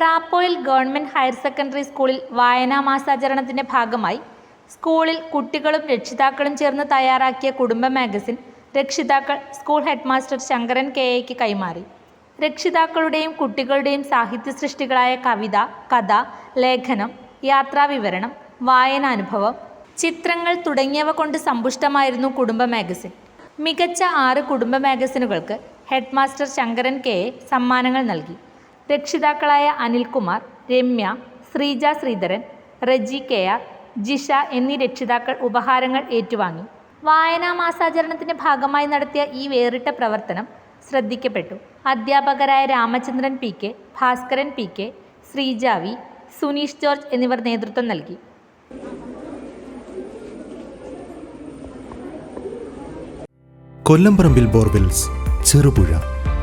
പ്രാപ്പോയിൽ government higher secondary സ്കൂളിൽ വായനാ മാസാചരണത്തിന്റെ ഭാഗമായി സ്കൂളിൽ കുട്ടികളും രക്ഷിതാക്കളും ചേർന്ന് തയ്യാറാക്കിയ കുടുംബ മാഗസിൻ രക്ഷിതാക്കൾ സ്കൂൾ ഹെഡ്മാസ്റ്റർ ശങ്കരൻ കെ എക്ക് കൈമാറി. രക്ഷിതാക്കളുടെയും കുട്ടികളുടെയും സാഹിത്യ സൃഷ്ടികളായ കവിത കഥ ലേഖനം യാത്രാവിവരണം വായനാനുഭവം ചിത്രങ്ങൾ തുടങ്ങിയവ കൊണ്ട് സമ്പുഷ്ടമായിരുന്നു കുടുംബ മാഗസിൻ. മികച്ച ആറ് കുടുംബ മാഗസിനുകൾക്ക് ഹെഡ്മാസ്റ്റർ ശങ്കരൻ കെ സമ്മാനങ്ങൾ നൽകി. രക്ഷിതാക്കളായ അനിൽകുമാർ രമ്യ ശ്രീജ ശ്രീധരൻ റെജി കെ ആർ ജിഷ എന്നീ രക്ഷിതാക്കൾ ഉപഹാരങ്ങൾ ഏറ്റുവാങ്ങി. വായനാ മാസാചരണത്തിന്റെ ഭാഗമായി നടത്തിയ ഈ വേറിട്ട പ്രവർത്തനം ശ്രദ്ധിക്കപ്പെട്ടു. അധ്യാപകരായ Ramachandran P K Bhaskaran P K Sreejavi Suneesh George എന്നിവർ നേതൃത്വം നൽകി. കൊല്ലംപറമ്പിൽ ബോർവെൽസ് ചെറുപുഴ.